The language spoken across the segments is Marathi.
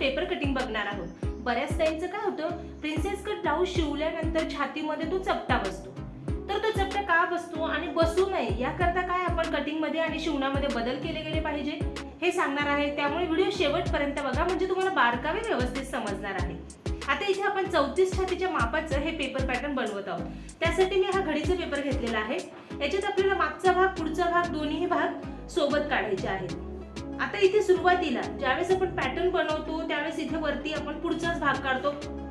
पेपर कटिंग बघणार आहोत. बऱ्याच टाईमचं काय होतं प्रिन्सेस कट ब्लाऊज शिवल्यानंतर छातीमध्ये तो चपटा बसतो. तर तो चपटा का बसतो आणि बसू नये याकरता काय आपण कटिंगमध्ये आणि शिवणामध्ये बदल केले गेले पाहिजे? हे सांगणार आहे. त्यामुळे व्हिडिओ शेवटपर्यंत बघा. म्हणजे तुम्हाला बारकावे व्यवस्थित समजणार आहे. आता इथे आपण चौतीस छातीच्या मापाचं हे पेपर पॅटर्न बनवत आहोत. त्यासाठी मी हा घडीचा पेपर घेतलेला आहे. याच्यात आपल्याला मागचा भाग पुढचा भाग दोन्ही भाग सोबत काढायचे आहेत. आता इथे सुरुवातीला ज्यावेळेस आपण पॅटर्न बनवतो त्यावेळेस इथे वरती आपण पुढचाच भाग काढतो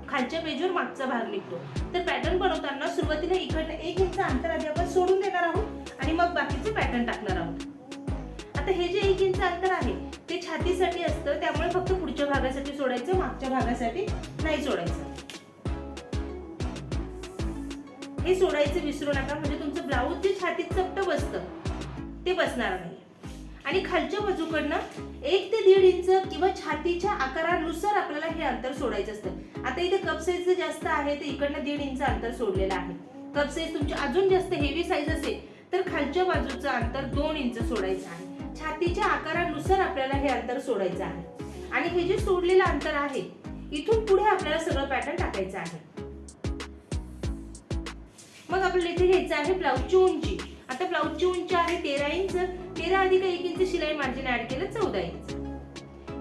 खालच्या पेजवर मागचा भाग निघतो. तर पॅटर्न बनवताना सुरुवातीला इकडनं एक इंच अंतर आधी आपण सोडून देणार आहोत आणि मग बाकीचे पॅटर्न टाकणार आहोत. आता हे जे एक इंच अंतर आहे ते छातीसाठी असतं त्यामुळे फक्त पुढच्या भागासाठी सोडायचं मागच्या भागासाठी नाही सोडायचं. हे सोडायचं विसरू नका म्हणजे तुमचं ब्लाऊज जे छातीत चपट बसतं ते बसणार नाही. आणि खालच्या बाजूकडनं एक ते दीड इंच किंवा छातीच्या आकारानुसार आपल्याला हे अंतर सोडायचं असतं. आता इथे कप साईज जास्त आहे तर इकडनं दीड इंच अंतर सोडलेलं आहे. कप साईज तुमची अजून जास्त हेवी साईज असेल तर खालच्या बाजूचं अंतर दोन इंच सोडायचं आहे. छातीच्या आकारानुसार आपल्याला हे अंतर सोडायचं आहे. आणि हे जे सोडलेलं अंतर आहे इथून पुढे आपल्याला सगळं पॅटर्न टाकायचं आहे. मग आपल्याला इथे घ्यायचं आहे ब्लाऊजची उंची. आता ब्लाऊजची उंची आहे तेरा इंच तेरा अधिक एक इंच शिलाई मार्जिन ऍड केलं चौदा इंच.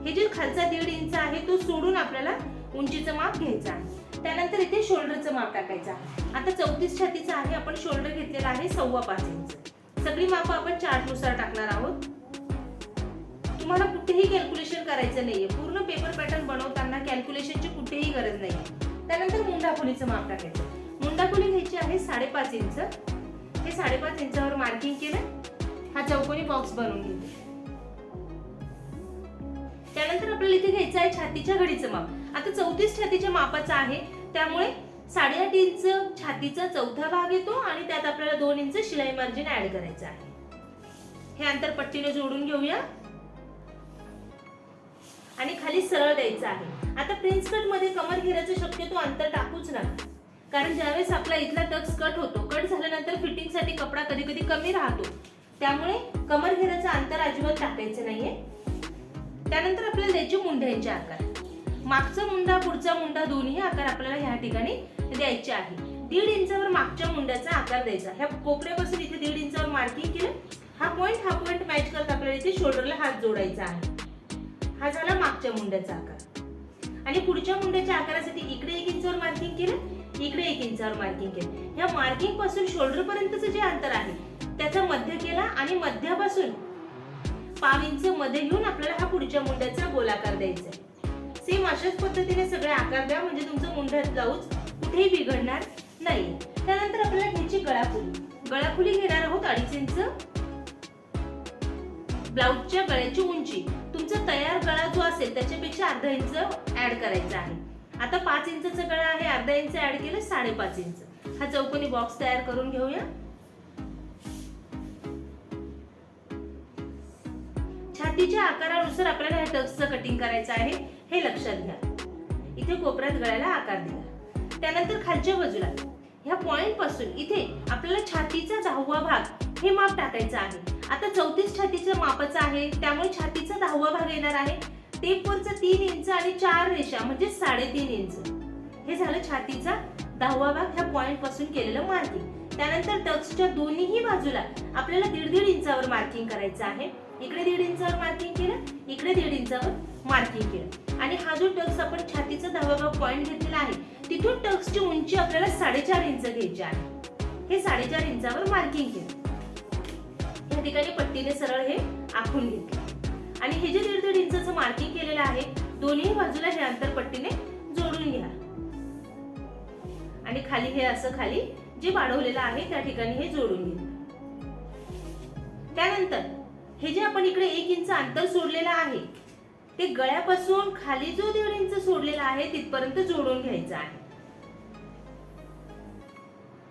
हे जे खालचा दीड इंच आहे तो सोडून आपल्याला उंचीचं माप घ्यायचं आहे. त्यानंतर इथे शोल्डरचं माप टाकायचं आता चौतीस छातीचं आहे आपण शोल्डर घेतलेला आहे सव्वा पाच इंच. सगळी माप आपण चार्टनुसार टाकणार आहोत. तुम्हाला कुठेही कॅल्क्युलेशन करायचं नाहीये. पूर्ण पेपर पॅटर्न बनवताना कॅल्क्युलेशनची कुठेही गरज नाही त्यानंतर मुंडा खोलीचं माप टाकायचं मुंडा खोली घ्यायची आहे साडेपाच इंच. हे साडेपाच इंचावर मार्किंग केलं. हा चौकोनी बॉक्स बनवून घेते. त्यानंतर आपल्याला इथे घ्यायचं आहे छातीच्या घडीचं माप. आता चौतीस छातीच्या मापाचं आहे. त्यामुळे साडेआठ इंच छातीचा चौथा भाग येतो आणि त्यात आपल्याला दोन इंच शिलाई मार्जिन ऍड करायचं आहे. हे अंतर पट्टीने जोडून घेऊया. आणि खाली सरळ द्यायचं आहे. आता प्रिन्स कटमध्ये कमर घेण्याचं शक्यतो अंतर टाकूच नका. कारण ज्यावेळेस आपला इथला टक्स कट होतो कट झाल्यानंतर फिटिंगसाठी कपडा कधी कधी कमी राहतो. त्यामुळे कमर घेण्याचं अंतर अजिबात टाकायचं नाहीये. त्यानंतर आपल्याला द्यायचे मुंड्यांचे आकार. मागचा मुंडा पुढचा मुंडा दोन्ही आकार आपल्याला ह्या ठिकाणी द्यायचे आहे. दीड इंचावर मागच्या मुंड्याचा आकार द्यायचा. ह्या कोपऱ्यापासून इथे दीड इंचावर मार्किंग केलं. हा पॉइंट हा पॉइंट मॅच करत आपल्याला इथे शोल्डरला हात जोडायचा आहे. हा झाला मागच्या मुंड्याचा आकार. आणि पुढच्या मुंड्याच्या आकारासाठी इकडे एक इंचावर मार्किंग केलं. इंचावर मार्किंग केलं. ह्या मार्किंगपासून शोल्डर पर्यंतचं जे अंतर आहे त्याचा मध्य केला आणि मध्यापासून पाव इंच मध्ये घेऊन आपल्याला हा पुढच्या मुंड्याचा गोलाकार द्यायचा आहे. सेम अशाच पद्धतीने सगळे आकार द्या म्हणजे तुमचं मुंड्यात ब्लाऊज कुठेही बिघडणार नाही. त्यानंतर आपल्याला घ्यायची गळाखुली. गळाखुली घेणार आहोत अडीच इंच. ब्लाऊजच्या गळ्याची उंची. तुमचा तयार गळा जो असेल त्याच्यापेक्षा अर्धा इंच ऍड करायचा आहे. आता पाच इंचचं गळा आहे अर्धा इंच ऍड केलं साडेपाच इंच. हा चौकोनी बॉक्स तयार करून घेऊया. छातीच्या आकारानुसार आपल्याला ह्या टक्सचं कटिंग करायचं आहे हे लक्षात घ्या. इथे कोपऱ्यात गळ्याला आकार दिला. त्यानंतर खालच्या बाजूला. ह्या पॉइंटपासून इथे आपल्याला छातीचा दहावा भाग हे माप टाकायचं आहे. आता चौतीस छातीचं मापाचं आहे त्यामुळे छातीचा दहावा भाग येणार आहे. टेपवरचा तीन इंच आणि चार रेषा म्हणजे साडेतीन इंच. हे झालं छातीचा दहावा भाग ह्या पॉइंटपासून केलेलं मार्किंग त्यानंतर टक्सच्या दोन्हीही बाजूला आपल्याला दीड दीड इंचावर मार्किंग करायचं आहे. इकडे दीड इंचावर मार्किंग केलं इकडे दीड इंचावर मार्किंग केलं. आणि हा जो टक्स आपण छातीचा दहावा भाग पॉइंट घेतलेला आहे तिथून टक्सची उंची आपल्याला साडेचार इंच घ्यायची आहे. हे साडेचार इंचावर मार्किंग केलं. या ठिकाणी पट्टीने सरळ हे आखून घेतलं. आणि हे जे दीड दीड इंचाचं मार्किंग केलेलं आहे दोन्ही बाजूला हे अंतरपट्टीने जोडून घ्या. आणि खाली हे असं खाली जे वाढवलेलं आहे त्या ठिकाणी हे जोडून घ्या. त्यानंतर हे जे आपण इकडे एक इंच अंतर सोडलेलं आहे ते गळ्यापासून खाली जो दीड इंच सोडलेला आहे तिथपर्यंत जोडून घ्यायचं आहे.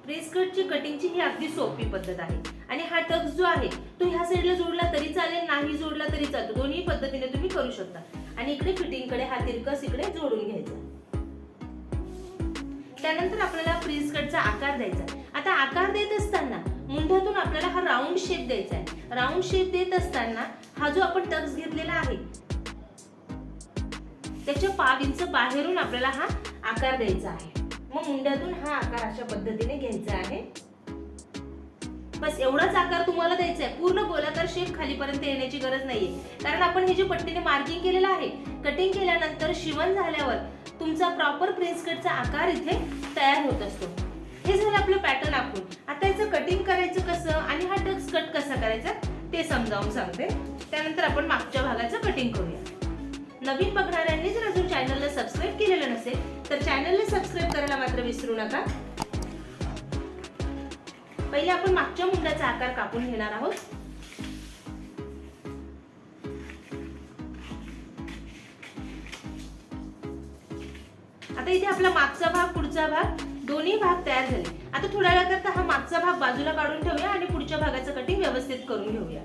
प्रेस कटची कटिंगची ही अगदी सोपी पद्धत आहे. आणि हा टक्स जो आहे तो ह्या साईडला जोडला तरी चालेल नाही जोडला तरी चालतो. दोन्ही पद्धतीने तुम्ही करू शकता. आणि इकडे फिटिंगकडे हा तिरकस इकडे जोडून घ्यायचा. त्यानंतर आपल्याला फ्रीज कटचा आकार द्यायचा आता आकार देत असताना मुंढ्यातून आपल्याला हा राऊंड शेप द्यायचा आहे. राऊंड शेप देत असताना हा जो आपण टक्स घेतलेला आहे त्याच्या पाव इंच बाहेरून आपल्याला हा आकार द्यायचा आहे. मग मुंड्यातून हा आकार अशा पद्धतीने घ्यायचा आहे. बस एवढाच आकार तुम्हाला द्यायचा आहे. पूर्ण गोलाकार शेप खालीपर्यंत येण्याची गरज नाहीये. कारण आपण हे जे पट्टीने मार्किंग केलेलं आहे कटिंग केल्यानंतर शिवण झाल्यावर तुमचा प्रॉपर प्रिन्स कटचा आकार इथे तयार होत असतो. हे झालं आपलं पॅटर्न आखून. आता याचं कटिंग करायचं कसं आणि हा टक्स कट कसा करायचा ते समजावून सांगते. त्यानंतर आपण मागच्या भागाचं कटिंग करूया. नवीन बघणाऱ्यांनी जर अजून चॅनलला सबस्क्राईब केलेलं नसेल तर चॅनलला सबस्क्राईब करायला मात्र विसरू नका. पहिले आपण मागच्या मुंड्याचा आकार कापून घेणार आहोत. आता इथे आपला मागचा भाग पुढचा भाग दोन्ही भाग तयार झाले. आता थोड्या वेळाकरता हा मागचा भाग बाजूला काढून ठेवूया आणि पुढच्या भागाचं कटिंग व्यवस्थित करून घेऊया.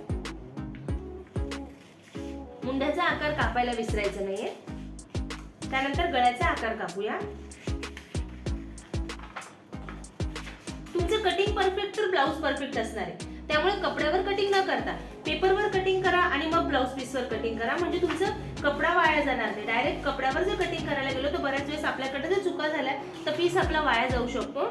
मुंड्याचा आकार कापायला विसरायचा नाहीये. त्यानंतर गळ्याचा आकार कापूया. तुमचं कटिंग परफेक्ट तर ब्लाऊज परफेक्ट असणार आहे. त्यामुळे कपड्यावर कटिंग न करता पेपरवर कटिंग करा आणि मग ब्लाऊज पीसवर कटिंग करा. म्हणजे तुमचं कपडा वाया जाणार नाही. डायरेक्ट कपड्यावर जर कटिंग करायला गेलो तर बऱ्याच वेळेस आपल्याकडे जर चुका झाल्या तर पीस आपला वाया जाऊ शकतो.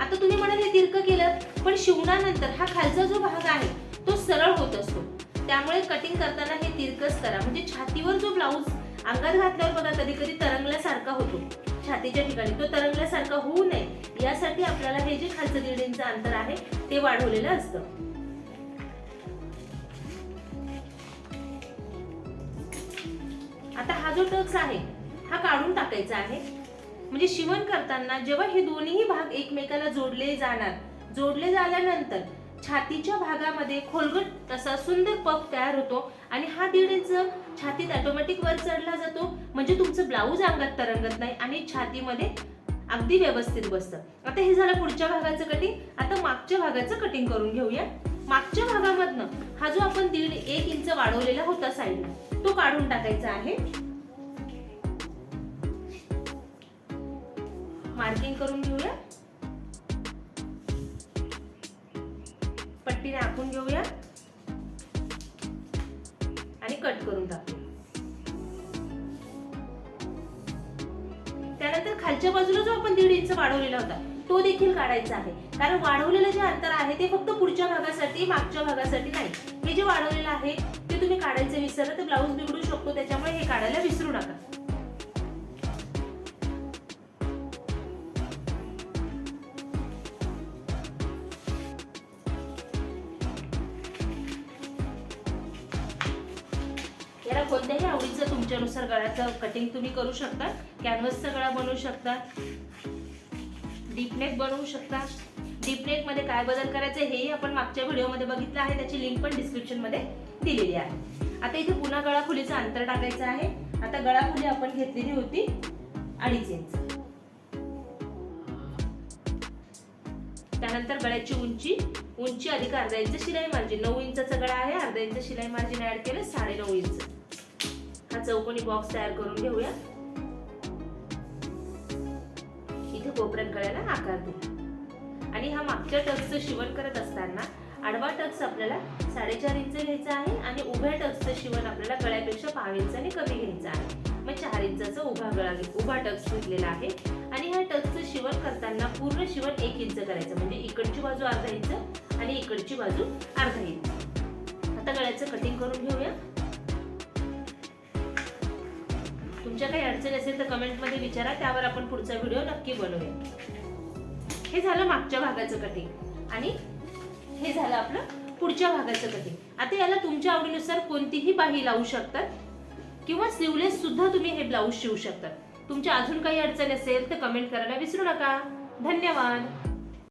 आता तुम्ही म्हणाल हे तिरकं केलं. पण शिवणानंतर हा खालचा जो भाग आहे तो सरळ होत असतो. त्यामुळे कटिंग करताना हे तिरकस करा. म्हणजे छातीवर जो ब्लाऊज अंगात घातल्यावर बघा कधी कधी तरंगल्यासारखा होतो. छातीच्या ठिकाणी तो तरंगल्यासारखा होऊ नये यासाठी आपल्याला हे जे खालचं दीड इंच अंतर आहे ते वाढवलेलं असतं. आता हा जो टक्स आहे हा काढून टाकायचा आहे. म्हणजे शिवण करताना जेव्हा हे दोन्ही भाग एकमेकाला जोडले जाणार जोडले झाल्यानंतर छातीच्या भागामध्ये खोलगट असा सुंदर पफ तयार होतो आणि हा दीड इंच छातीत ऑटोमॅटिक वर चढला जातो. म्हणजे तुमचं ब्लाऊज अंगात तरंगत नाही आणि छातीमध्ये अगदी व्यवस्थित बसतं. आता हे झालं पुढच्या भागाचं कटिंग आता मागच्या भागाचं कटिंग करून घेऊया. मागच्या भागामधनं हा जो आपण दीड एक इंच वाढवलेला होता साईडला तो काढून टाकायचा आहे. मार्किंग करून घेऊया. पट्टीने आखून घेऊया. कट करून टाकूया त्यानंतर खालच्या बाजूला जो आपण दीड इंच वाढवलेला होता तो देखील काढायचा आहे. कारण वाढवलेलं जे अंतर आहे ते फक्त पुढच्या भागासाठी मागच्या भागासाठी नाही. हे जे वाढवलेलं आहे ते तुम्ही काढायचं विसरलं तर ब्लाऊज बिघडू शकतो त्याच्यामुळे हे काढायला विसरू नका. याला कोणत्याही आवडीचं तुमच्यानुसार गळ्याचं कटिंग तुम्ही करू शकता. कॅनव्हसचा गळा बनवू शकता. डीपनेक बनवू शकता. डीपनेकमध्ये काय बदल करायचे हेही आपण मागच्या व्हिडिओमध्ये बघितलं आहे. त्याची लिंक पण डिस्क्रिप्शनमध्ये दिलेली आहे. आता इथे पुन्हा गळा खुलीचं अंतर टाकायचं आहे. आता गळा खुली आपण घेतलेली होती अडीच इंच. त्यानंतर गळ्याची उंची. उंची अधिक अर्धा इंच शिलाई मार्जिन नऊ इंचा गळा आहे. अर्धा इंच शिलाई मार्जिन ऍड केलं साडे नऊ इंच. हा चौकोनी बॉक्स तयार करून घेऊया. इथे कोपऱ्यात गळ्याला आकार देऊ आणि हा मागच्या टक्सचं शिवण करत असताना आडवा टक्स आपल्याला साडेचार इंच घ्यायचा आहे आणि उभ्या टक्सचं शिवण आपल्याला गळ्यापेक्षा पाव इंचाने कमी घ्यायचं आहे. मग चार इंचाचा उभा गळा उभा टक्स घेतलेला आहे. आणि ह्या टक्सचं शिवण करताना पूर्ण शिवण एक इंच करायचं. म्हणजे इकडची बाजू अर्धा इंच आणि इकडची बाजू अर्धा इंच आता गळ्याचं कटिंग करून घेऊया. तुमच्या काही अडचण असेल तर कमेंटमध्ये विचारा त्यावर आपण पुढचा व्हिडिओ नक्की बनवूया. हे झालं मागच्या भागाचं कटिंग आणि हे झालं आपलं पुढच्या भागाचं कटिंग आता याला तुमच्या आवडीनुसार कोणतीही बाही लावू शकतात किंवा स्लीवलेस सुद्धा तुम्ही हे ब्लाऊज शिवू शकतात. तुमच्या अजून काही अडचण असेल तर कमेंट करायला विसरू नका. धन्यवाद.